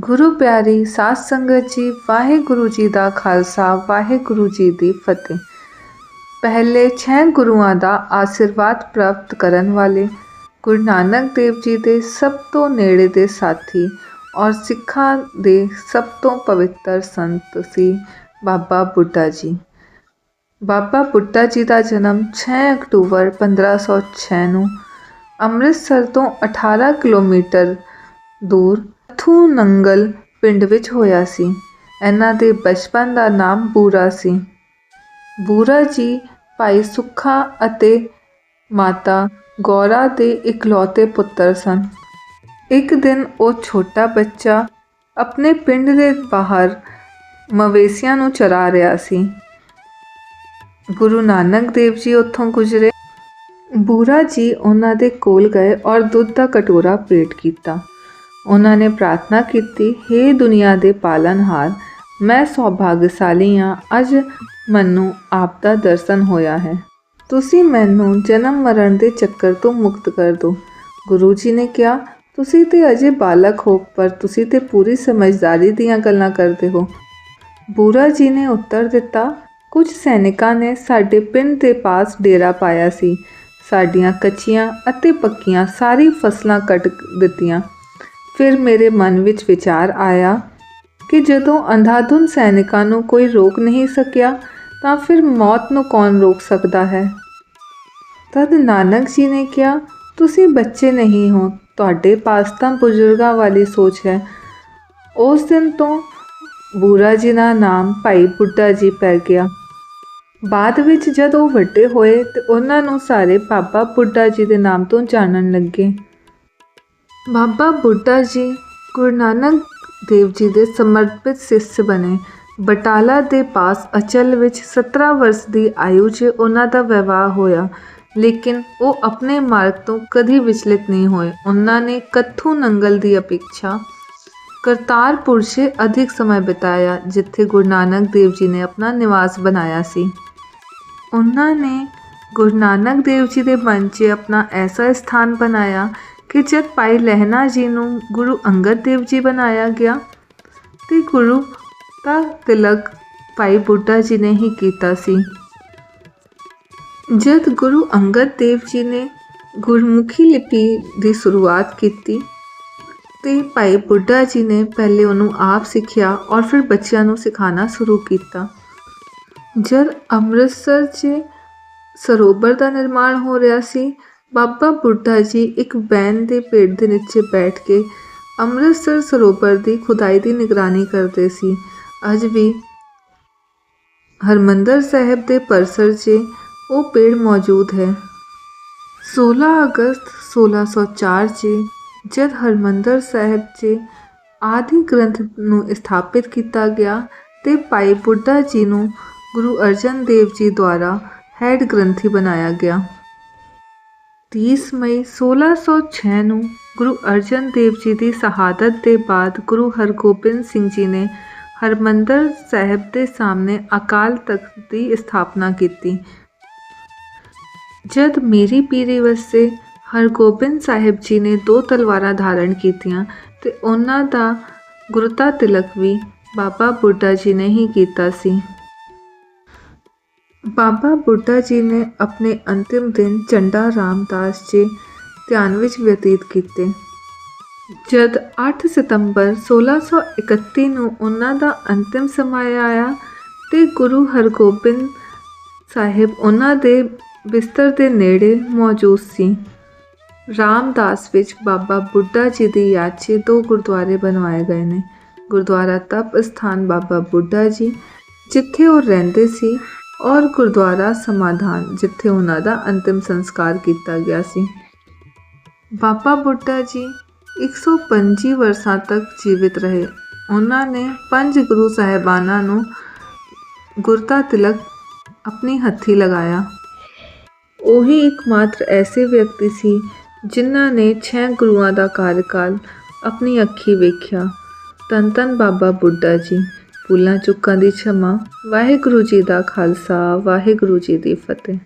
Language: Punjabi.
ਗੁਰੂ ਪਿਆਰੀ ਸਾਧ ਸੰਗਤ ਜੀ, ਵਾਹਿਗੁਰੂ ਜੀ ਦਾ ਖਾਲਸਾ, ਵਾਹਿਗੁਰੂ ਜੀ ਦੀ ਫਤਿਹ। ਪਹਿਲੇ ਛੇ ਗੁਰੂਆਂ ਦਾ ਆਸ਼ੀਰਵਾਦ ਪ੍ਰਾਪਤ ਕਰਨ ਵਾਲੇ ਗੁਰੂ ਨਾਨਕ ਦੇਵ ਜੀ ਦੇ ਸਭ ਤੋਂ ਨੇੜੇ ਦੇ ਸਾਥੀ ਔਰ ਸਿੱਖਾਂ ਦੇ ਸਭ ਤੋਂ ਪਵਿੱਤਰ ਸੰਤ ਸੀ ਬਾਬਾ ਬੁੱਢਾ ਜੀ। ਬਾਬਾ ਬੁੱਢਾ ਜੀ ਦਾ ਜਨਮ 6 ਅਕਤੂਬਰ 1506 ਨੂੰ ਅੰਮ੍ਰਿਤਸਰ ਤੋਂ 18 ਕਿਲੋਮੀਟਰ ਦੂਰ ਥੂ ਨੰਗਲ ਪਿੰਡ ਵਿੱਚ ਹੋਇਆ ਸੀ। ਇਹਨਾਂ ਦੇ ਬਚਪਨ ਦਾ ਨਾਮ ਬੂਰਾ ਸੀ। ਬੂਰਾ ਜੀ ਭਾਈ ਸੁੱਖਾ ਅਤੇ ਮਾਤਾ ਗੌਰਾ ਦੇ ਇਕਲੌਤੇ ਪੁੱਤਰ ਸਨ। ਇੱਕ ਦਿਨ ਉਹ ਛੋਟਾ ਬੱਚਾ ਆਪਣੇ ਪਿੰਡ ਦੇ ਬਾਹਰ ਮਵੇਸ਼ੀਆਂ ਨੂੰ ਚਰਾ ਰਿਹਾ ਸੀ। ਗੁਰੂ ਨਾਨਕ ਦੇਵ ਜੀ ਉੱਥੋਂ ਗੁਜ਼ਰੇ। ਬੂਰਾ ਜੀ ਉਹਨਾਂ ਦੇ ਕੋਲ ਗਏ ਔਰ ਦੁੱਧ ਦਾ ਕਟੋਰਾ ਪੇਟ ਕੀਤਾ। ਉਹਨਾਂ ਨੇ ਪ੍ਰਾਰਥਨਾ ਕੀਤੀ हे ਦੁਨੀਆ ਦੇ ਪਾਲਨਹਾਰ ਮੈਂ ਸੌਭਾਗਸ਼ਾਲੀ ਹਾਂ, ਅੱਜ ਮੈਨੂੰ ਆਪ ਦਾ ਦਰਸ਼ਨ ਹੋਇਆ ਹੈ। ਤੁਸੀਂ ਮੈਨੂੰ ਜਨਮ ਮਰਨ ਦੇ ਚੱਕਰ ਤੋਂ ਮੁਕਤ ਕਰ ਦਿਓ। ਗੁਰੂ ਜੀ ਨੇ ਕਿਹਾ, ਤੁਸੀਂ ਤੇ ਅਜੇ ਬਾਲਕ ਹੋ, ਪਰ ਤੁਸੀਂ ਤੇ ਪੂਰੀ ਸਮਝਦਾਰੀ ਦੀਆਂ ਗੱਲਾਂ ਕਰਦੇ ਹੋ। ਬੂਰਾ ਜੀ ਨੇ ਉੱਤਰ ਦਿੱਤਾ, ਕੁਝ ਸੈਨਿਕਾਂ ਨੇ ਸਾਡੇ ਪਿੰਡ ਦੇ ਪਾਸ ਡੇਰਾ ਪਾਇਆ ਸੀ। ਸਾਡੀਆਂ ਕੱਚੀਆਂ ਅਤੇ ਪੱਕੀਆਂ ਸਾਰੀ ਫਸਲਾਂ ਕੱਟ ਦਿੱਤੀਆਂ। ਫਿਰ ਮੇਰੇ ਮਨ ਵਿੱਚ ਵਿਚਾਰ ਆਇਆ ਕਿ ਜਦੋਂ ਅੰਧਾਧੁਨ ਸੈਨਿਕਾਂ ਨੂੰ ਕੋਈ ਰੋਕ ਨਹੀਂ ਸਕਿਆ, ਤਾਂ ਫਿਰ ਮੌਤ ਨੂੰ ਕੌਣ ਰੋਕ ਸਕਦਾ ਹੈ? ਤਦ ਨਾਨਕ ਜੀ ਨੇ ਕਿਹਾ, ਤੁਸੀਂ ਬੱਚੇ ਨਹੀਂ ਹੋ, ਤੁਹਾਡੇ ਪਾਸ ਤਾਂ ਬਜ਼ੁਰਗਾਂ ਵਾਲੀ ਸੋਚ ਹੈ। ਉਸ ਦਿਨ ਤੋਂ ਬੂਰਾ ਜੀ ਦਾ ਨਾਮ ਭਾਈ ਬੁੱਢਾ ਜੀ ਪੈ ਗਿਆ। ਬਾਅਦ ਵਿੱਚ ਜਦ ਉਹ ਵੱਡੇ ਹੋਏ ਤੇ ਉਹਨਾਂ ਨੂੰ ਸਾਰੇ ਬਾਬਾ ਬੁੱਢਾ ਜੀ ਦੇ ਨਾਮ ਤੋਂ ਜਾਣਨ ਲੱਗੇ। ਬਾਬਾ ਬੁੱਢਾ ਜੀ ਗੁਰੂ ਨਾਨਕ ਦੇਵ ਜੀ ਦੇ ਸਮਰਪਿਤ ਸਿੱਖ ਬਣੇ। ਬਟਾਲਾ ਦੇ ਪਾਸ ਅਚਲ ਵਿੱਚ 17 ਵਰਸ ਦੀ ਆਯੂ 'ਚ ਉਹਨਾਂ ਦਾ ਵਿਵਾਹ ਹੋਇਆ। ਲੇਕਿਨ ਉਹ ਆਪਣੇ ਮਾਰਗ ਤੋਂ ਕਦੀ ਵਿਚਲਿਤ ਨਹੀਂ ਹੋਏ। ਉਹਨਾਂ ਨੇ ਕੱਥੂ ਨੰਗਲ ਦੀ ਅਪੇਖਾ ਕਰਤਾਰਪੁਰ 'ਚ ਅਧਿਕ ਸਮਾਂ ਬਿਤਾਇਆ, ਜਿੱਥੇ ਗੁਰੂ ਨਾਨਕ ਦੇਵ ਜੀ ਨੇ ਆਪਣਾ ਨਿਵਾਸ ਬਣਾਇਆ ਸੀ। ਉਹਨਾਂ ਨੇ ਗੁਰੂ ਨਾਨਕ ਦੇਵ ਜੀ ਦੇ ਮਨ 'ਚ ਆਪਣਾ ਐਸਾ ਸਥਾਨ ਬਣਾਇਆ ਕਿ ਜਦ ਭਾਈ ਲਹਿਣਾ ਜੀ ਨੂੰ ਗੁਰੂ ਅੰਗਦ ਦੇਵ ਜੀ ਬਣਾਇਆ ਗਿਆ ਤੇ ਗੁਰੂ ਦਾ ਤਿਲਕ ਭਾਈ ਬੁੱਢਾ ਜੀ ਨੇ ਹੀ ਕੀਤਾ ਸੀ। ਜਦ ਗੁਰੂ ਅੰਗਦ ਦੇਵ ਜੀ ਨੇ ਗੁਰਮੁਖੀ ਲਿਪੀ ਦੀ ਸ਼ੁਰੂਆਤ ਕੀਤੀ ਤੇ ਭਾਈ ਬੁੱਢਾ ਜੀ ਨੇ ਪਹਿਲੇ ਉਹਨੂੰ ਆਪ ਸਿੱਖਿਆ ਔਰ ਫਿਰ ਬੱਚਿਆਂ ਨੂੰ ਸਿਖਾਉਣਾ ਸ਼ੁਰੂ ਕੀਤਾ। ਜਦ ਅੰਮ੍ਰਿਤਸਰ 'ਚ ਸਰੋਵਰ ਦਾ ਨਿਰਮਾਣ ਹੋ ਰਿਹਾ ਸੀ ਬਾਬਾ ਬੁੱਢਾ ਜੀ ਇੱਕ ਬੈਨ ਦੇ ਪੇੜ ਦੇ ਨੀਚੇ ਬੈਠ ਕੇ ਅੰਮ੍ਰਿਤਸਰ ਸਰੋਵਰ ਦੀ ਖੁਦਾਈ ਦੀ ਨਿਗਰਾਨੀ ਕਰਦੇ ਸੀ। ਅੱਜ ਵੀ ਹਰਮੰਦਰ ਸਾਹਿਬ ਦੇ ਪਰਸਰ 'ਚ ਉਹ ਪੇੜ ਮੌਜੂਦ ਹੈ। 16 ਅਗਸਤ 1604 'ਚ ਜਦ ਹਰਮੰਦਰ ਸਾਹਿਬ 'ਚ ਆਦਿ ਗ੍ਰੰਥ ਨੂੰ ਸਥਾਪਿਤ ਕੀਤਾ ਗਿਆ ਤੇ ਭਾਈ ਬੁੱਢਾ ਜੀ ਨੂੰ ਗੁਰੂ ਅਰਜਨ ਦੇਵ ਜੀ ਦੁਆਰਾ ਹੈਡ ਗ੍ਰੰਥੀ ਬਣਾਇਆ ਗਿਆ। 30 ਮਈ 1606 ਨੂੰ ਗੁਰੂ ਅਰਜਨ ਦੇਵ ਜੀ ਦੀ ਸ਼ਹਾਦਤ ਦੇ ਬਾਅਦ ਗੁਰੂ ਹਰਗੋਬਿੰਦ ਸਿੰਘ ਜੀ ਨੇ ਹਰਮੰਦਰ ਸਾਹਿਬ ਦੇ ਸਾਹਮਣੇ ਅਕਾਲ ਤਖਤ ਦੀ ਸਥਾਪਨਾ ਕੀਤੀ। ਜਦ ਮੇਰੀ ਪੀਰੀ ਵਸੇ ਹਰਗੋਬਿੰਦ ਸਾਹਿਬ ਜੀ ਨੇ ਦੋ ਤਲਵਾਰਾਂ ਧਾਰਨ ਕੀਤੀਆਂ ਤੇ ਉਹਨਾਂ ਦਾ ਗੁਰਤਾ ਤਿਲਕ ਵੀ ਬਾਬਾ ਬੁੱਢਾ ਜੀ ਨੇ ਹੀ ਕੀਤਾ ਸੀ। ਬਾਬਾ ਬੁੱਢਾ ਜੀ ਨੇ ਆਪਣੇ ਅੰਤਿਮ ਦਿਨ ਚੰਡਾ ਰਾਮਦਾਸ ਜੀ ਧਿਆਨ ਵਿੱਚ ਬਤੀਤ ਕੀਤੇ। ਜਦ 8 ਸਤੰਬਰ 1631 ਨੂੰ ਉਹਨਾਂ ਦਾ ਅੰਤਿਮ ਸਮਾਂ ਆਇਆ ਤੇ ਗੁਰੂ ਹਰਗੋਬਿੰਦ ਸਾਹਿਬ ਉਹਨਾਂ ਦੇ ਬਿਸਤਰ ਦੇ ਨੇੜੇ ਮੌਜੂਦ ਸੀ। ਰਾਮਦਾਸ ਵਿੱਚ ਬਾਬਾ ਬੁੱਢਾ ਜੀ ਦੀ ਯਾਦ 'ਚ ਦੋ ਗੁਰਦੁਆਰੇ ਬਣਵਾਏ ਗਏ ਨੇ। ਗੁਰਦੁਆਰਾ ਤਪ ਸਥਾਨ ਬਾਬਾ ਬੁੱਢਾ ਜੀ, ਜਿੱਥੇ ਉਹ ਰਹਿੰਦੇ ਸੀ ਔਰ ਗੁਰਦੁਆਰਾ ਸਮਾਧਾਨ, ਜਿੱਥੇ ਉਹਨਾਂ ਦਾ ਅੰਤਿਮ ਸੰਸਕਾਰ ਕੀਤਾ ਗਿਆ ਸੀ। ਬਾਬਾ ਬੁੱਢਾ ਜੀ 125 ਵਰਸਾਂ ਤੱਕ ਜੀਵਿਤ ਰਹੇ। ਉਹਨਾਂ ਨੇ ਪੰਜ ਗੁਰੂ ਸਾਹਿਬਾਨਾਂ ਨੂੰ ਗੁਰਤਾ ਤਿਲਕ ਆਪਣੀ ਹੱਥੀ ਲਗਾਇਆ। ਉਹੀ ਇੱਕਮਾਤਰ ਐਸੇ ਵਿਅਕਤੀ ਸੀ ਜਿਨ੍ਹਾਂ ਨੇ ਛੇ ਗੁਰੂਆਂ ਦਾ ਕਾਰਜਕਾਲ ਆਪਣੀ ਅੱਖੀ ਵੇਖਿਆ। ਤਨ ਤਨ ਬਾਬਾ ਬੁੱਢਾ ਜੀ। ਭੁੱਲਾਂ ਚੁੱਕਾਂ ਦੀ ਛਮਾ। ਵਾਹਿਗੁਰੂ ਜੀ ਦਾ ਖਾਲਸਾ ਵਾਹਿਗੁਰੂ ਜੀ ਦੀ ਫਤਿਹ।